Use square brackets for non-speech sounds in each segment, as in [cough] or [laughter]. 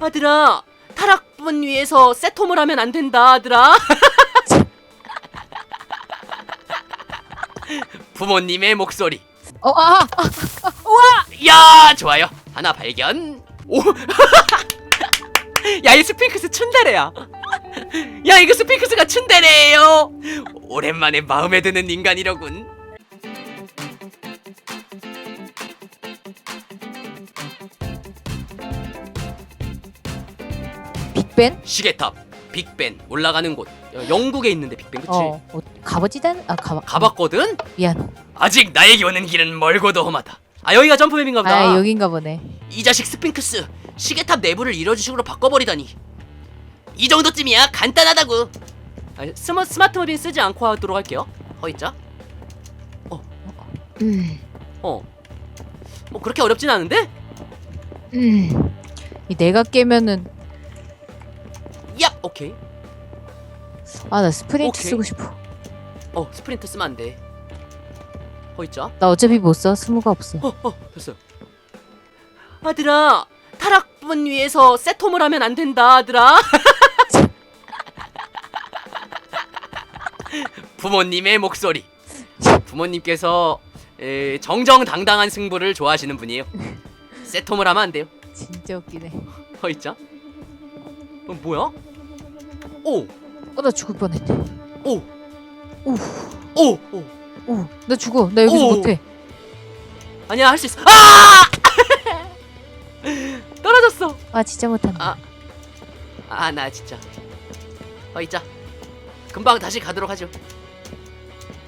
아들아 타락분 위에서 세톰을 하면 안 된다 아들아. [laughs] 부모님의 목소리. 어, 아, 아, 야 좋아요. 하나 발견. 오 야 이 [laughs] 스핑크스 춘대래야. 야 이거 스핑크스가 춘대래예요. 오랜만에 마음에 드는 인간이로군 빅벤? 시계탑 빅벤 올라가는 곳. 여- 영국에 있는데 빅벤 그치? 어, 어 가보지단? 아, 가봐. 가봤거든? 미안. 아직 나에게 오는 길은 멀고도 험하다. 아 여기가 점프맵인가 보다. 아, 여긴가 보네. 이 자식 스핑크스 시계탑 내부를 이러주식으로 바꿔버리다니. 이 정도쯤이야. 간단하다고. 아, 스마, 스마트 무빙 쓰지 않고 하도록 할게요. 허있자. 음, 어 뭐 그렇게 어렵진 않은데? 음. 이 내가 깨면은 야 오케이 아, 나 스프린트 오케이. 쓰고 싶어. 어 스프린트 쓰면 안돼 허있자 나 어차피 못 써. 스무가 없어. 어, 어, 됐어요. 아들아, 타락분 위에서 세톰을 하면 안 된다, 아들아. [laughs] 부모님의 목소리. 부모님께서 에, 정정당당한 승부를 좋아하시는 분이에요. 세톰을 하면 안 돼요. 진짜 웃기네. 어 있자. 어, 뭐야? 오, 어, 나 죽을 뻔했네. 오, 오, 오, 오. 오, 나 죽어. 나 여기서 오. 못해. 아니야, 할 수 있어. 아! [laughs] 떨어졌어. 아, 진짜 못한다. 아, 아, 나 진짜. 어, 있자. 금방 다시 가도록 하죠.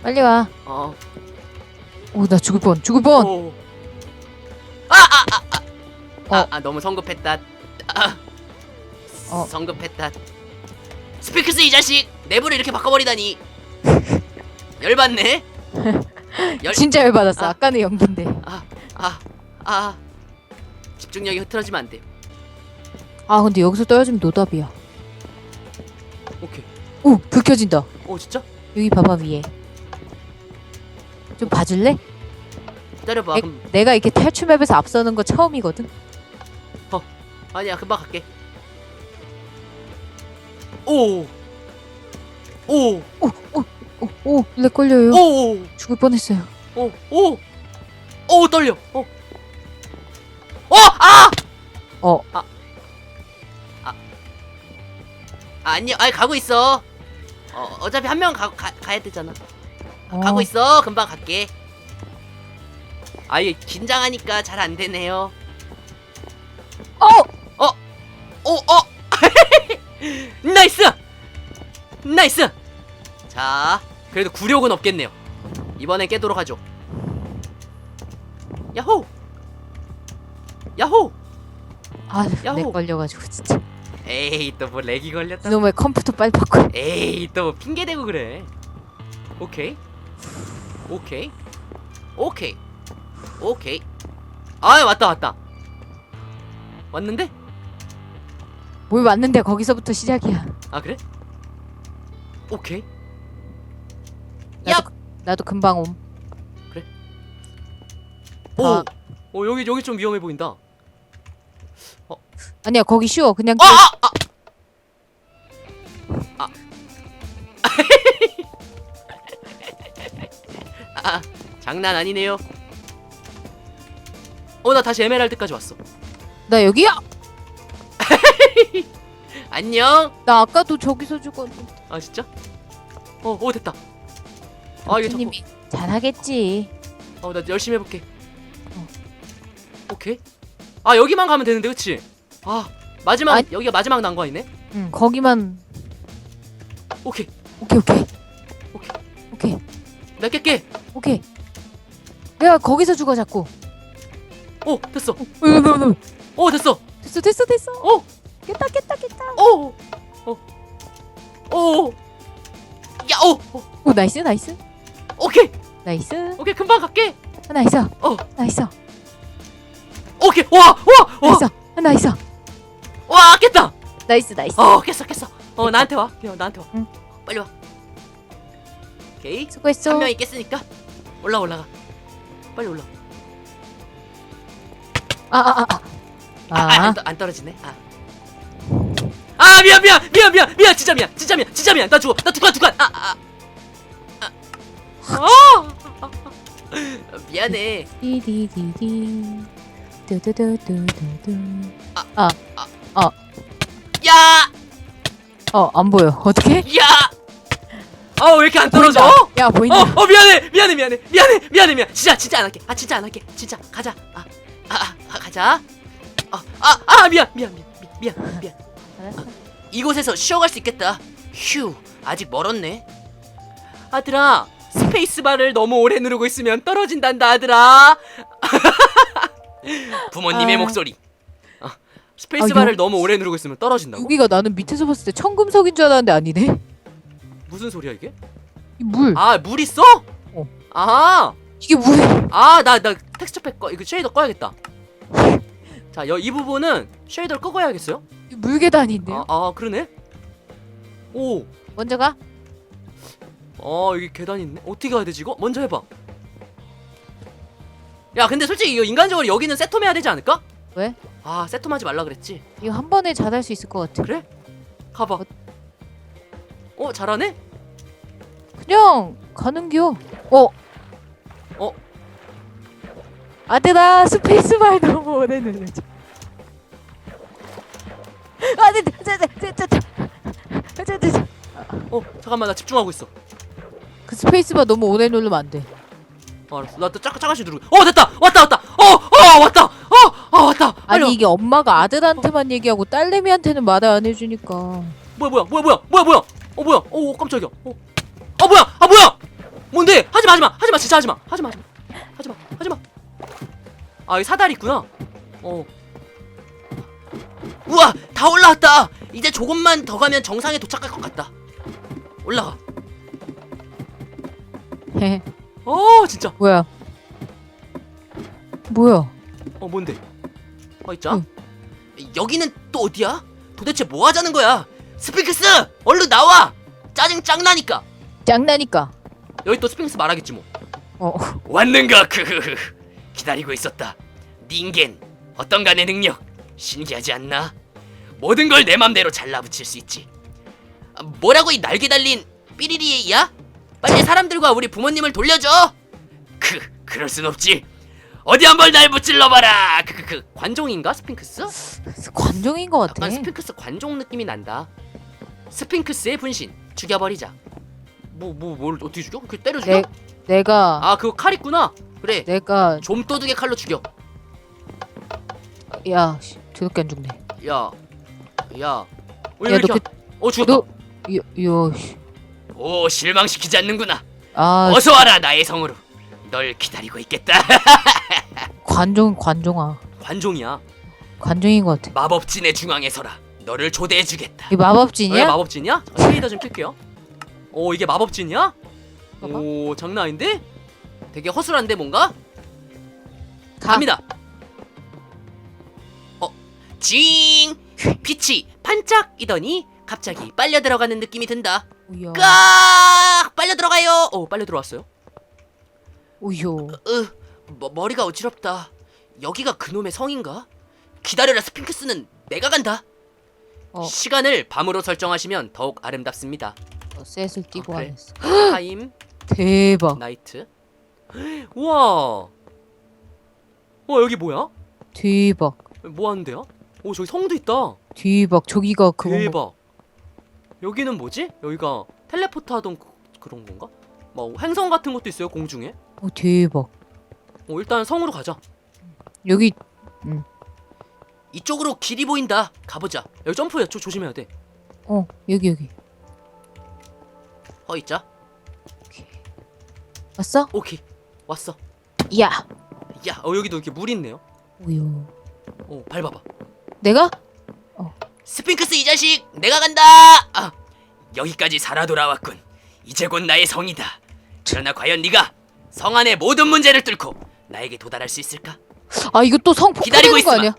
빨리 와. 어. 오, 나 죽을 뻔. 죽을 뻔. 오. 아, 아, 아, 아. 아, 어. 아, 너무 성급했다. 아. 어. 성급했다. 스피크스 이 자식 내부를 이렇게 바꿔버리다니. 열받네. [laughs] 열. 진짜 열받았어. 아. 아. 까는 연기인데. 아, 아, 아. 집중력이 흐트러지면 안 돼. 아, 근데 여기서 떨어지면 노답이야. 오케이. 오, 불 켜진다. 오, 진짜? 여기 봐봐 위에. 좀 봐줄래? 기다려봐. 에- 그럼 내가 이렇게 탈출 맵에서 앞서는 거 처음이거든. 아니야, 금방 갈게. 오. 오. 오, 오, 오, 렉 걸려요. 오. 죽을 뻔했어요. 오, 오, 오 떨려. 어, 어, 아, 어, 아니요, 아니 가고 있어. 어, 어차피 한 명 가, 가 가야 되잖아. 어. 가고 있어. 금방 갈게. 아, 이게 긴장하니까 잘 안 되네요. 어, 오, 어, 나이스, 나이스. 자, 그래도 굴욕은 없겠네요. 이번엔 깨도록 하죠. 야호, 야호. 아, 야호. 렉 걸려가지고 진짜. 에이 또 뭐 렉이 걸렸다. 이놈의 컴퓨터 빨리 바꿔. 에이 또 뭐 핑계 대고 그래. 오케이. 오케이. 오케이. 오케이. 아 왔다 왔다. 왔는데? 뭘 왔는데 거기서부터 시작이야. 아 그래? 오케이. 나도, 나도 금방 옴. 오. 아. 오 여기 여기 좀 위험해 보인다. 아니야 거기 쉬워. 그냥 아 아. 아. 아. [laughs] 아, 장난 아니네요. 어, 나 다시 에메랄드까지 왔어. 나 여기야. 안녕. 나 아까도 저기서 죽었는데. 아, 진짜? 어, 오 됐다. 아, 이게 님이 잘하겠지. 어, 나 열심히 해볼게. 어. 오케이. 아, 여기만 가면 되는데, 그치? 아, 마지막, 아니. 여기가 마지막 난관이네? 응, 거기만. 오케이. 오케이 오케이. 오케이. 오케이 나 깰게. 오케이. 내가 거기서 죽어 자꾸. 오, 됐어. 으, 으, 으, 으. 오, 됐어. 됐어 됐어 됐어. 오, 깼다 깼다 깼다. 오, 오, 오. 야, 오, 오. 오 나이스 나이스 오케이. 나이스. 오케이, 금방 갈게. 하나 있어. 어. 나이스. 오케이. 와, 와, 와. 나이스. 하나 있어. 와, 깼다. 나이스 나이스. 어, 깼어, 깼어. 어, 나한테 와. 그냥 나한테 와. 응. 빨리 와. 오케이. 수고했어. 한 명이 깼으니까 올라 올라가. 빨리 올라. 아아아 아. 아. 아, 아, 아. 안, 떠- 안 떨어지네. 아. 미안 미안 미안 미안 미안 진짜 미안 진짜 미안 진짜 미안 나 죽어 나 두칸 두칸 아아 아, 아, 아, 아, [laughs] 미안해 디디디디. 두두두두두두. 야 어, 안 보여. 어떻게? 야! 아 왜 이렇게 안 떨어져? 보인다. 야, 보인다. 어, 어 미안해 미안해 미안해 미안해 미안해 미안 진짜 진짜 안 할게 아 진짜 안 할게 진짜 가자 아, 아, 아, 아 가자 아아아 아, 미안 미안 미안 미- 미안 미안 알았어. 이곳에서 쉬어갈 수 있겠다 휴 아직 멀었네 아들아 스페이스바를 너무 오래 누르고 있으면 떨어진단다 아들아 [laughs] 부모님의 아. 목소리 어, 스페이스바를 아, 여- 너무 오래 누르고 있으면 떨어진다고 여기가 나는 밑에서 봤을 때 청금석인 줄 알았는데 아니네. 무슨 소리야 이게 이 물. 아 물 있어? 어. 아 이게 뭐야? 아, 나, 나 텍스처 팩 꺼, 이거 쉐이더 꺼야겠다. 자, 여, 이 부분은 쉐이더를 끄고 해야겠어요? 이물 계단인데요? 아, 아, 그러네? 오, 먼저 가. 어, 여기 계단이 있네? 어떻게 가야 되지, 이거? 먼저 해봐. 야, 근데 솔직히 이거 인간적으로 여기는 세톰 해야 되지 않을까? 왜? 아, 세톰 하지 말라 그랬지. 이거 한 번에 잘할 수 있을 것 같아. 그래? 가봐. 어, 잘하네? 그냥 가는 겨. 어. 어? 아들아 스페이스바를 너무 오래 눌러줘. 짜짜짜짜짜짜짜. 어 잠깐만 나 집중하고 있어. 그 스페이스바 너무 오래 누르면 안 돼. 어, 알았어. 나또 짜까 짜까씩 누르고. 어 됐다. 왔다 왔다. 어어 왔다. 어아 왔다. 아니 빨리 와. 이게 엄마가 아들한테만 얘기하고 딸내미한테는 말을 안 해주니까. 뭐야 뭐야 뭐야 뭐야 뭐야 뭐야. 어 뭐야. 어, 어 깜짝이야. 어. 어 뭐야. 아 뭐야. 뭔데? 하지마 하지마 하지마 진짜 하지마 하지마 하지마 하지마 하지마. 아이 사다리 있구나. 어 우와 다 올라왔다. 이제 조금만 더 가면 정상에 도착할 것 같다. 올라가. 헤. 어 진짜. 뭐야? 뭐야? 어 뭔데? 어 있자 응. 여기는 또 어디야? 도대체 뭐 하자는 거야? 스핑크스! 얼른 나와! 짜증 짱나니까. 짱나니까. 여기 또 스핑크스 말하겠지 뭐. 어. 왔는가? [laughs] 크흐흐 기다리고 있었다. 닌겐 어떤가 내 능력 신기하지 않나? 모든 걸 내 맘대로 잘라붙일 수 있지. 아, 뭐라고 이 날개 달린 삐리리야? 빨리 사람들과 우리 부모님을 돌려줘! 크 그럴 순 없지. 어디 한번 날 붙질러봐라! 크크크 관종인가 스핑크스? 관종인 것 같아. 약간 스핑크스 관종 느낌이 난다. 스핑크스의 분신 죽여버리자. 뭐 뭐 뭘 어떻게 죽여? 그 때려 죽여 내 내가 아 그거 칼 있구나. 그래. 내가 좀 도둑의 칼로 죽여. 야 씨, 더럽게 안 죽네. 야, 야, 왜 야, 이렇게? 너 한- 어 죽었다. 너 요, 요, 씨. 오 실망시키지 않는구나. 아 어서 와라 나의 성으로. 널 기다리고 있겠다. [laughs] 관종 관종아. 관종이야. 관종인 것 같아. 마법진의 중앙에 서라. 너를 초대해주겠다. 이 왜 마법진이야? 마법진이야? 자, 쉐이더 좀 킬게요. 오 이게 마법진이야? 봐봐. 오 장난 아닌데? 되게 허술한데 뭔가? 가. 갑니다. 어, 징! 빛이 반짝이더니 갑자기 빨려 들어가는 느낌이 든다. 깍! 빨려 들어가요. 오, 빨려 들어왔어요. 오요. 으, 머, 머리가 어지럽다. 여기가 그놈의 성인가? 기다려라, 스핑크스는 내가 간다. 어. 시간을 밤으로 설정하시면 더욱 아름답습니다. 어, 셋을 띄고 아, 그래? 하냈어. 타임, 대박. 나이트. [gasps] 우와. 와, 여기 뭐야? 대박. 뭐 하는데요? 오, 저기 성도 있다. 대박. 저기가 그거 대박. 여기는 뭐지? 여기가 텔레포트 하던 그, 그런 건가? 뭐 행성 같은 것도 있어요, 공중에. 어 대박. 어, 일단 성으로 가자. 여기 이쪽으로 길이 보인다. 가보자. 여기 점프해. 조, 조심해야 돼. 어 여기 여기. 어 있자. 왔어? 오케이. 왔어. 야. 야, 어 여기도 이렇게 물 있네요. 오요. 어, 밟아봐. 내가? 스핑크스 이 자식, 내가 간다. 아, 여기까지 살아 돌아왔군. 이제 곧 나의 성이다. 그러나 과연 네가 성 안의 모든 문제를 뚫고 나에게 도달할 수 있을까? 아 이거 또 성폭 기다리고 파되는 거 있어. 아니야?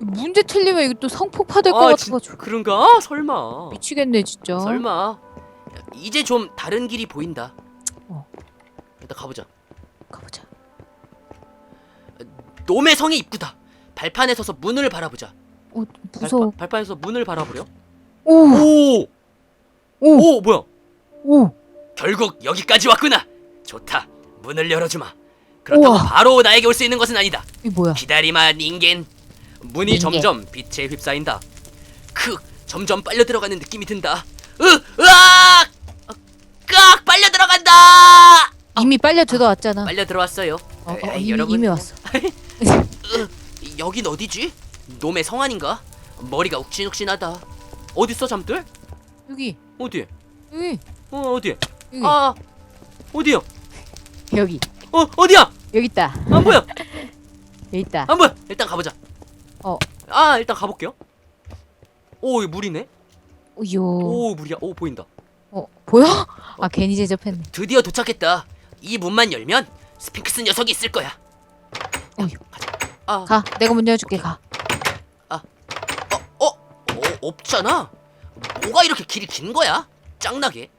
문제 틀리면 이거 또 성폭 파될 것 아, 진- 같아가지고 그런가? 설마. 미치겠네 진짜. 설마. 이제 좀 다른 길이 보인다. 어. 일단 가보자. 가보자. 놈의 성이 이쁘다. 발판에 서서 문을 바라보자. 어 무서워. 발판, 발판에서 문을 바라보려? 오, 오! 오, 오, 뭐야? 오. 결국 여기까지 왔구나. 좋다. 문을 열어주마. 그렇다고 우와. 바로 나에게 올 수 있는 것은 아니다. 이 뭐야? 기다리마 닌겐. 문이 닌겐. 점점 빛에 휩싸인다. 크, 점점 빨려 들어가는 느낌이 든다. 으, 으악! 어, 깍 빨려 들어간다. 이미 빨려 들어왔잖아. 빨려 들어왔어요. 어, 어, 에이, 이미, 여러분. 이미 왔어. [laughs] 여긴 어디지? 놈의 성 아닌가? 머리가 욱신욱신하다. 어딨어 잠들? 여기, 어디? 여기, 어 어디? 여기, 아 어디요? 여기, 어 어디야? 여기 있다. 안 보여? [laughs] 여기 있다. 안 보여. 일단 가보자. 어. 아 일단 가볼게요. 오 이거 물이네. 오요. 오 물이야. 오 보인다. 어, 보여? 아, 괜히 제접했네. 드디어 도착했다. 이 문만 열면 스핑크스 녀석이 있을 거야. 어휴. 가자. 아, 가, 내가 문 열어줄게. 가. 어, 어, 어, 없잖아. 뭐가 이렇게 길이 긴 거야? 짱나게.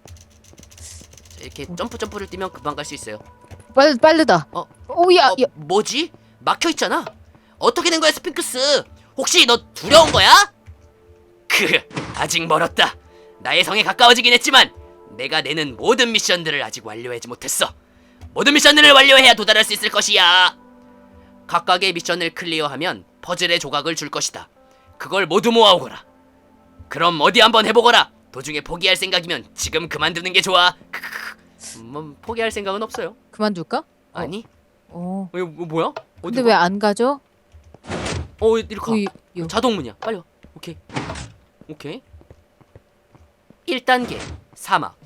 자, 이렇게 점프 점프를 뛰면 금방 갈 수 있어요. 빨, 빠르다. 어. 오야, 어, 야, 뭐지? 막혀 있잖아. 어떻게 된 거야, 스핑크스? 혹시 너 두려운 거야? 그 아직 멀었다. 나의 성에 가까워지긴 했지만 내가 내는 모든 미션들을 아직 완료하지 못했어. 모든 미션들을 완료해야 도달할 수 있을 것이야. 각각의 미션을 클리어하면 퍼즐의 조각을 줄 것이다. 그걸 모두 모아오거라. 그럼 어디 한번 해보거라. 도중에 포기할 생각이면 지금 그만두는 게 좋아. 크크크. 뭐 포기할 생각은 없어요. 그만둘까? 아니? 어. 어, 이거 뭐- 뭐야? 어디 근데 왜 안 가죠? 어 이렇게 가. 어, 이- 요. 자동 문이야. 빨리 와. 오케이. 오케이. 1단계 사막.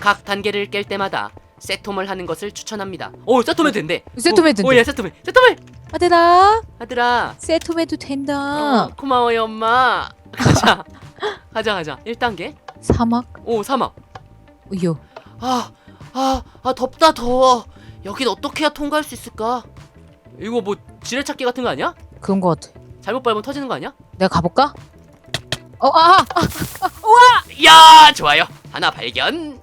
각 단계를 깰 때마다 세톰을 하는 것을 추천합니다. 오, 세톰 해도 된대. 세톰 해도 오, 된대. 오, 예, 세톰 해. 세톰 해. 아들아, 아들아. 세톰해도 된다. 어, 고마워요, 엄마. [laughs] 가자. 가자, 가자. 1단계. 사막, 오, 사막. 요. 아, 아, 아, 덥다, 더워. 여긴 어떻게 해야 통과할 수 있을까? 이거 뭐 지뢰찾기 같은 거 아니야? 그런 거 같아. 잘못 밟으면 터지는 거 아니야? 내가 가볼까? 어, 아, 아, 야 좋아요 하나 발견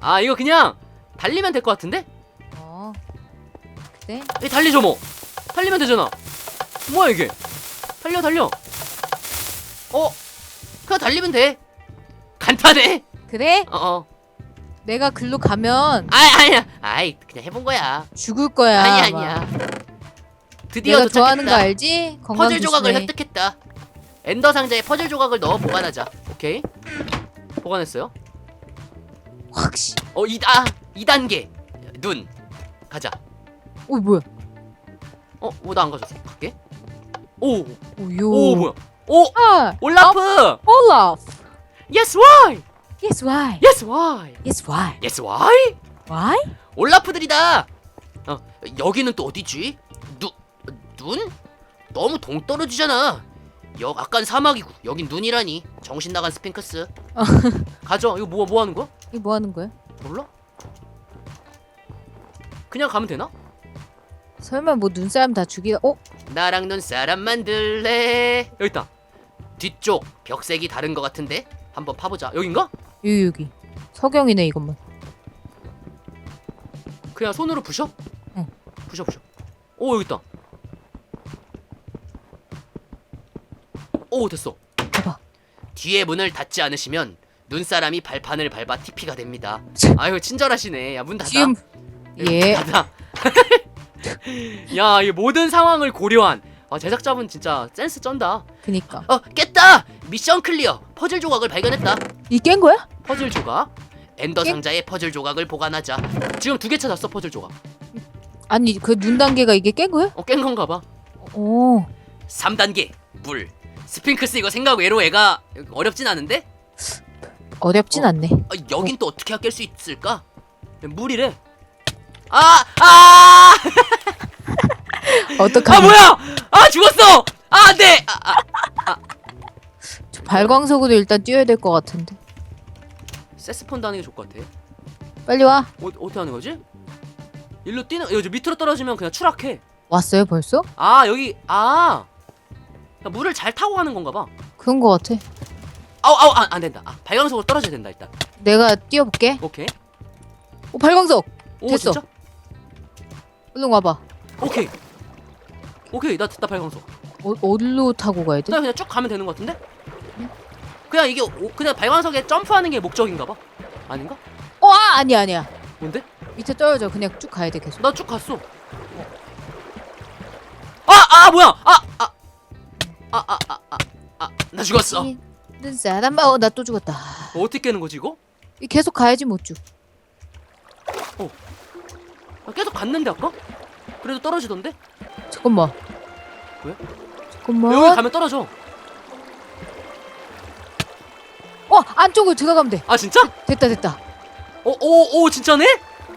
아 이거 그냥 달리면 될 것 같은데 어. 그래? 이 달리죠 뭐 달리면 되잖아 뭐야 이게 달려 달려 어 그냥 달리면 돼 간단해 그래? 어 어 내가 글로 가면 아 아니야 아이 그냥 해본 거야 죽을 거야. 아니 아마. 아니야 드디어 내가 좋아하는 거 도착했다 알지? 건강 퍼즐 조각을 조심해. 획득했다 엔더 상자에 퍼즐 조각을 넣어 보관하자 오케이 보관했어요 확시. 어 2다 2단계 눈 가자 오 뭐야? 어, 뭐 나 안 가졌어. 갈게. 오, 오요. 오 뭐야? 오, 아, 올라프. 올라프. Yes why? Yes why? Yes why? Yes why? Yes why? Why? 올라프들이다. 어, 여기는 또 어디지? 눈, 눈? 너무 동떨어지잖아. 여, 아깐 사막이고 여긴 눈이라니. 정신 나간 스핑크스. 어. [laughs] 가져. 이거 뭐, 뭐 하는 거야? 이뭐 하는 거야? 몰라? 그냥 가면 되나? 설마 뭐 눈사람 다 죽이다? 어? 나랑 눈사람 만들래. 여기 있다. 뒤쪽 벽색이 다른 것 같은데 한번 파보자. 여긴가? 여기 여기. 석영이네 이것만. 그냥 손으로 부셔? 응. 부셔 부셔. 오 여기 있다. 오 됐어. 봐봐. 뒤에 문을 닫지 않으시면 눈사람이 발판을 밟아 TP가 됩니다. 참. 아유 친절하시네. 야 문 닫아. 지금 예. 닫아. [laughs] [laughs] 야, 이 모든 상황을 고려한 아, 제작자분 진짜 센스 쩐다. 그니까. 어 깼다. 미션 클리어. 퍼즐 조각을 발견했다. 이 깬 거야? 퍼즐 조각. 엔더 깨? 상자에 퍼즐 조각을 보관하자. 지금 두 개 찾았어 퍼즐 조각. 아니 그 눈 단계가 이게 깬 거야? 어 깬 건가 봐. 오. 3단계 물. 스핑크스 이거 생각 외로 애가 어렵진 않은데? 어렵진 어. 않네. 아, 여긴 또 어떻게 깰 수 있을까? 물이래. 아! 아! [laughs] 어떡하냐? 아 뭐야! 아 죽었어! 아 안돼! 아, 아. 저 발광석으로 일단 뛰어야 될 것 같은데. 세스폰도 하는 게 좋을 것 같아. 빨리 와. 어, 어떻게 하는 거지? 일로 뛰는 여기 밑으로 떨어지면 그냥 추락해. 왔어요 벌써? 아 여기 아 그냥 물을 잘 타고 가는 건가 봐. 그런 거 같아. 아우 아우 안, 안 된다. 아, 발광석으로 떨어져야 된다 일단. 내가 뛰어볼게. 오케이. 오 발광석. 오 됐어. 진짜? 얼른 와봐. 오케이. 오케이 나 됐다 발광석. 어, 어디로 타고 가야 돼? 나 그냥 쭉 가면 되는 것 같은데? 그냥 이게 오- 그냥 발광석에 점프하는 게 목적인가 봐. 아닌가? 어, 아, 아니야, 아니야. 뭔데? 밑에 떨어져. 그냥 쭉 가야 돼, 계속. 나 쭉 갔어. 아, 아, 뭐야? 아, 아. 아, 아, 아, 아. 아, 나 죽었어. 는 사람, 어, 나 또 죽었다. 어, 어떻게 깨는 거지, 이거? 이 계속 가야지 못 쭉. 아, 계속 갔는데 아까? 그래도 떨어지던데? 잠깐만. 왜? 잠깐만. 여기 가면 떨어져. 어, 안쪽으로 들어가면 돼. 아, 진짜? 됐다, 됐다. 어, 오, 오, 진짜네?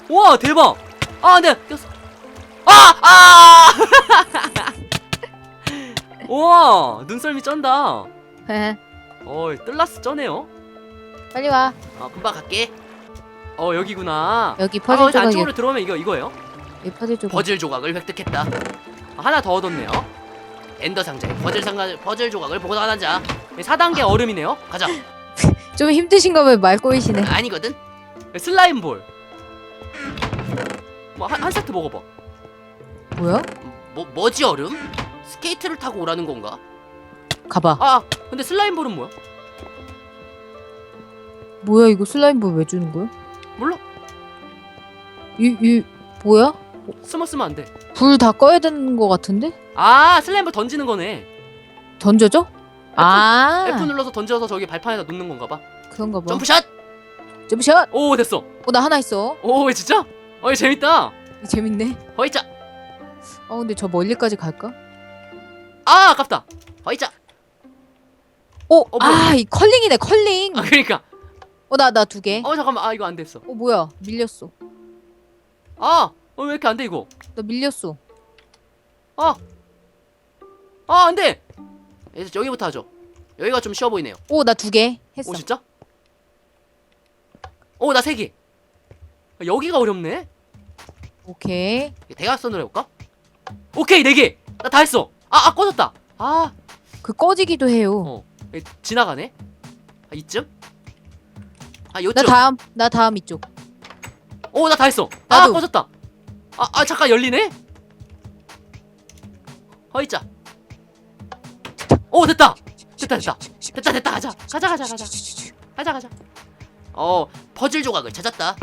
와, 대박. 아, 네, 꼈어. 아, 아! [laughs] 와, 눈썰미 쩐다. 헤헤. 어, 뜰라스 쩌네요. 빨리 와. 어, 금방 갈게. 어, 여기구나. 여기 아, 퍼즐 거기서 조각이. 안쪽으로 들어오면 이거 이거예요. 이 퍼즐 조각. 퍼즐 조각을 획득했다. 아, 하나 더 얻었네요. 엔더 상자에 퍼즐 상자 퍼즐 조각을 보고 나가자. 4단계 얼음이네요. 가자. [laughs] 좀 힘드신가 봐요. 말 꼬이시네. 아니거든. 슬라임 볼. 뭐한 한 세트 먹어봐. 뭐야? 뭐 뭐지 얼음? 스케이트를 타고 오라는 건가? 가봐. 아 근데 슬라임 볼은 뭐야? 뭐야 이거 슬라임 볼 왜 주는 거야? 몰라. 이, 이 뭐야? 숨어 쓰면 안 돼. 불 다 꺼야 되는 거 같은데? 아볼 던지는 거네. 던져져? 아 F 눌러서 던져서 저기 발판에다 놓는 건가 봐. 그런가 봐. 점프샷. 점프샷. 오 됐어. 어 나 하나 있어. 오 진짜? 어 재밌다. 재밌네. 허이짜. 어 근데 저 멀리까지 갈까? 아 아깝다. 허이짜. 어, 어, 뭐야? 아, 이 컬링이네, 컬링. 아 그러니까. 어, 나, 나 두 개. 어 잠깐만 아 이거 안 됐어. 어, 뭐야. 밀렸어. 아, 어, 왜 이렇게 안 돼 이거? 나 밀렸어. 아, 아, 안 돼. 이제 여기부터 하죠. 여기가 좀 쉬워 보이네요. 오, 나 두 개. 했어. 오, 진짜? 오, 나 세 개. 아, 여기가 어렵네. 오케이. 대각선으로 해볼까? 오케이, 네 개. 나 다 했어. 아, 아, 꺼졌다. 아, 그 꺼지기도 해요. 어, 예, 지나가네. 아, 이쯤? 아, 나 요쯤. 다음, 나 다음 이쪽. 오, 나 다 했어. 아, 나도. 꺼졌다. 아, 아, 잠깐 열리네. 허이자. 오, 됐다. 됐다, 됐다. 됐다, 됐다. 가자. 가자, 가자, 가자. 가자, 가자. 어, 퍼즐 조각을 찾았다.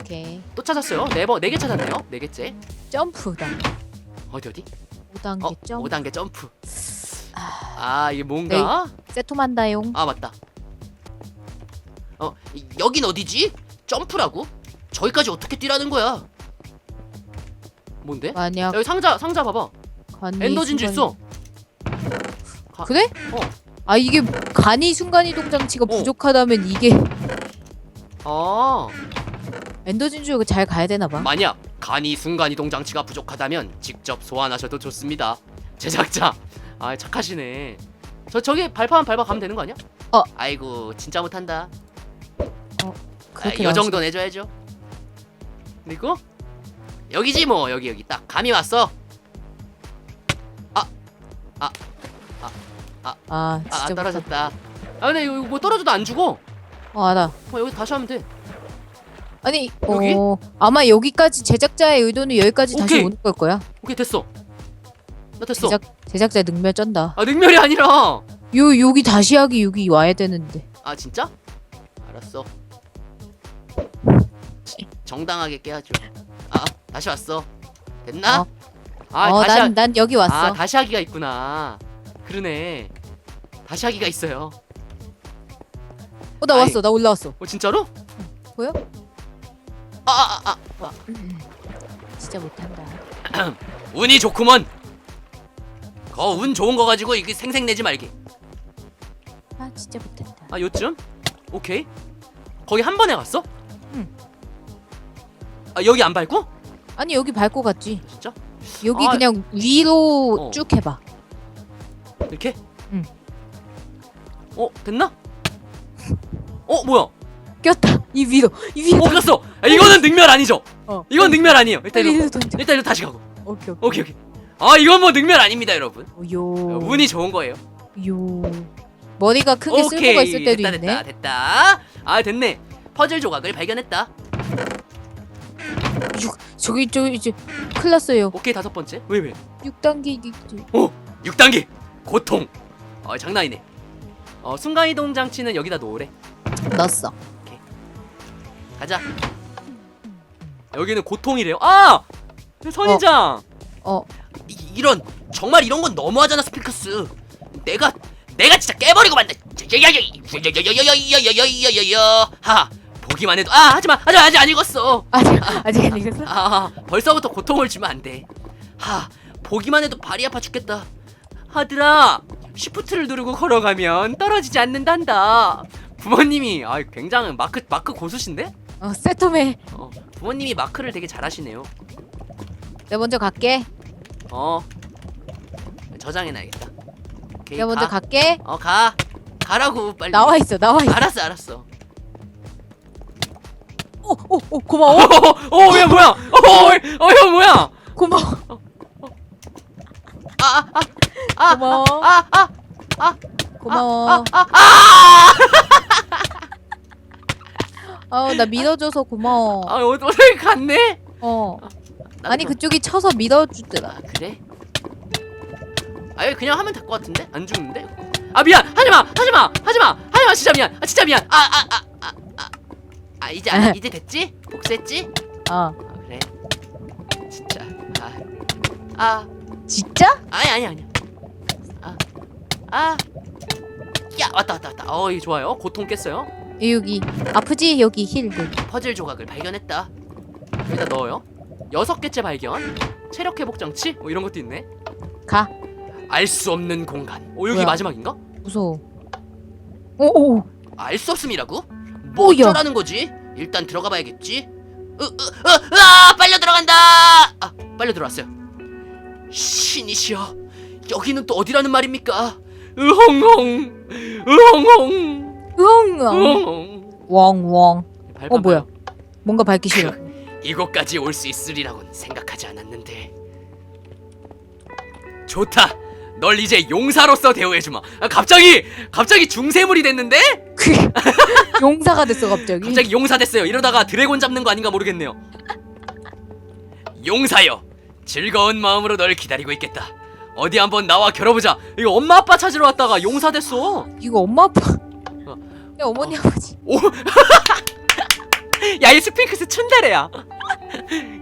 오케이. 또 찾았어요. 네 번, 네개 찾았네요. 네 개째. 점프다. 어디 어디? 5단계 어, 점프. 5단계 점프. 아, 아, 이게 뭔가? 세톰한다용. 아, 맞다. 어, 이- 여긴 어디지? 점프라고? 저기까지 어떻게 뛰라는 거야? 뭔데? 만약 여기 상자, 상자 봐봐. 간이 엔더 진주 순간- 있어. 가- 그래? 어. 아 이게 간이 순간이동 장치가 어. 부족하다면 이게 아, 엔더 진주 이거 잘 가야 되나 봐. 만약 간이 순간 이동 장치가 부족하다면 직접 소환하셔도 좋습니다. 제작자, 아 착하시네. 저 저기 발판 밟아 가면 되는 거 아니야? 어. 아이고 진짜 못한다. 아, 그렇게 이 나왔어. 정도 내줘야죠. 그리고 여기지 뭐 여기 여기 딱 감이 왔어. 아아 진짜 떨어졌다. 아 근데 이거 뭐 떨어져도 안 죽어. 못하- 어 알아. 어, 여기 다시 하면 돼. 아니 여기? 어 아마 여기까지 제작자의 의도는 여기까지 다시 오케이. 오는 걸 거야. 오케이 됐어. 나 됐어. 제작 제작자 능멸 쩐다. 아 능멸이 아니라. 요 여기 다시 하기 여기 와야 되는데. 아 진짜? 알았어. 정당하게 깨야죠. 아 다시 왔어. 됐나? 어. 아 어 다시 난난 여기 하... 왔어. 아 다시 하기가 있구나. 그러네. 다시 하기가 있어요. 어 나 아이. 왔어. 나 올라왔어. 어 진짜로? 보여? 아아 아 아, 아, 진짜 못한다. [clears throat] 운이 좋구먼. 거 운 좋은 거 가지고 이게 생색 내지 말게. 아 진짜 못한다. 아 요쯤? 오케이. 거기 한 번에 갔어? 응. 아 여기 안 밟고? 아니 여기 밟고 갔지. 진짜? 여기 아. 그냥 위로 어. 쭉 해봐. 이렇게? 응. 어 됐나? 어 뭐야? 꼈다. 이 위로 이 위로. 어 갔어. 아, 이거는 능멸 아니죠? 어. 이건 능멸 아니에요. 일단 빨리 위로 던져. 일단 이거 다시 가고. 오케이 오케이. 오케이 오케이. 아 이건 뭐 능멸 아닙니다 여러분. 어, 요. 운이 좋은 거예요. 요. 머리가 크게 쓸모가 있을 때도 됐다 있네. 됐다 됐다. 아 됐네. 퍼즐 조각을 발견했다. 육, 저기 저기 이제 큰일 났어요. 오케이 다섯 번째. 왜 왜? 6단계 이게 6단계 고통. 아 장난이네. 어 순간이동 장치는 여기다 놓으래. 넣었어. 가자. 여기는 고통이래요. 아 선인장. 어. 이, 이런 정말 이런 건 너무하잖아 스피커스. 내가 내가 진짜 깨버리고 만다. 야야야야야야야야야야야야야. 하 보기만 해도 아 하지마 하지마 아직 안 읽었어. 아직 아직 안 읽었어? 아 벌써부터 고통을 주면 안 돼. 하 보기만 해도 발이 아파 죽겠다. 하들아 시프트를 누르고 걸어가면 떨어지지 않는단다. 부모님이 아 굉장히 마크 마크 고수신데? 어 세톰에 어, 부모님이 마크를 되게 잘하시네요. 내가 먼저 갈게. 어 저장해놔야겠다. 오케이, 내가 먼저 가. 갈게. 어 가. 가라고 빨리. 나와 있어. 나와 있어. 알았어 알았어. 오오오 어, 고마워. 어야 뭐야? 어어형 뭐야? 고마워. 고마워. 아, 아, 고마워. 아, 아! 어, 나 믿어줘서 고마워. 아 어떻게 갔네? 어. 나도 아니 좀- 그쪽이 쳐서 믿어주더라. 아 그래? 아예 그냥 하면 될 것 같은데? 안 죽는데? 아 미안 하지마 하지마 하지마 하지마 진짜 미안 아 진짜 미안 아아아아아 아 이제 안, 이제 됐지? 복수했지? 어. 아 그래 진짜 아 아, 진짜? 아니 아니 아니 아 아 야 왔다 왔다 왔다 어이 좋아요 고통 깼어요 여기 아프지? 여기 힐. 여기. 퍼즐 조각을 발견했다 여기다 넣어요 여섯 개째 발견 체력 회복 장치 뭐 이런 것도 있네 가. 알 수 없는 공간 어 여기 뭐야? 마지막인가? 무서워. 오오. 알 수 없음이라고? 뭐 오야. 어쩌라는 거지? 일단 들어가 봐야겠지. 으, 으, 으, 으아, 빨려 들어간다. 아, 빨려 들어왔어요. 신이시여, 여기는 또 어디라는 말입니까? 으헝헝, 으헝헝, 으엉. 으헝헝. 밟아봐요. 어 뭐야? 뭔가 밟기 싫어. 이곳까지 올 수 있으리라곤 생각하지 않았는데. 좋다. 널 이제 용사로서 대우해주마. 아, 갑자기, 갑자기 중세물이 됐는데? [laughs] 용사가 됐어 갑자기. 갑자기 용사 됐어요. 이러다가 드래곤 잡는 거 아닌가 모르겠네요. 용사여, 즐거운 마음으로 널 기다리고 있겠다. 어디 한번 나와 겨뤄보자. 이거 엄마 아빠 찾으러 왔다가 용사 됐어. 이거 엄마 아빠. 어. 야 어머니 아버지. 오, [laughs] 야 이 스핑크스 춘대래야.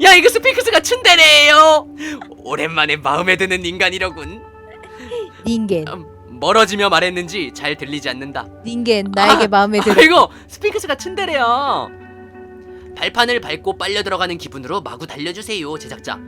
야 이거 스핑크스가 춘대래예요. 오랜만에 마음에 드는 인간이로군. 닌겐. 음, 멀어지며 말했는지 잘 들리지 않는다. 닌겐 나에게 아, 마음에 들어. 아이고 스핑크스가 춘대래요. 발판을 밟고 빨려 들어가는 기분으로 마구 달려주세요 제작자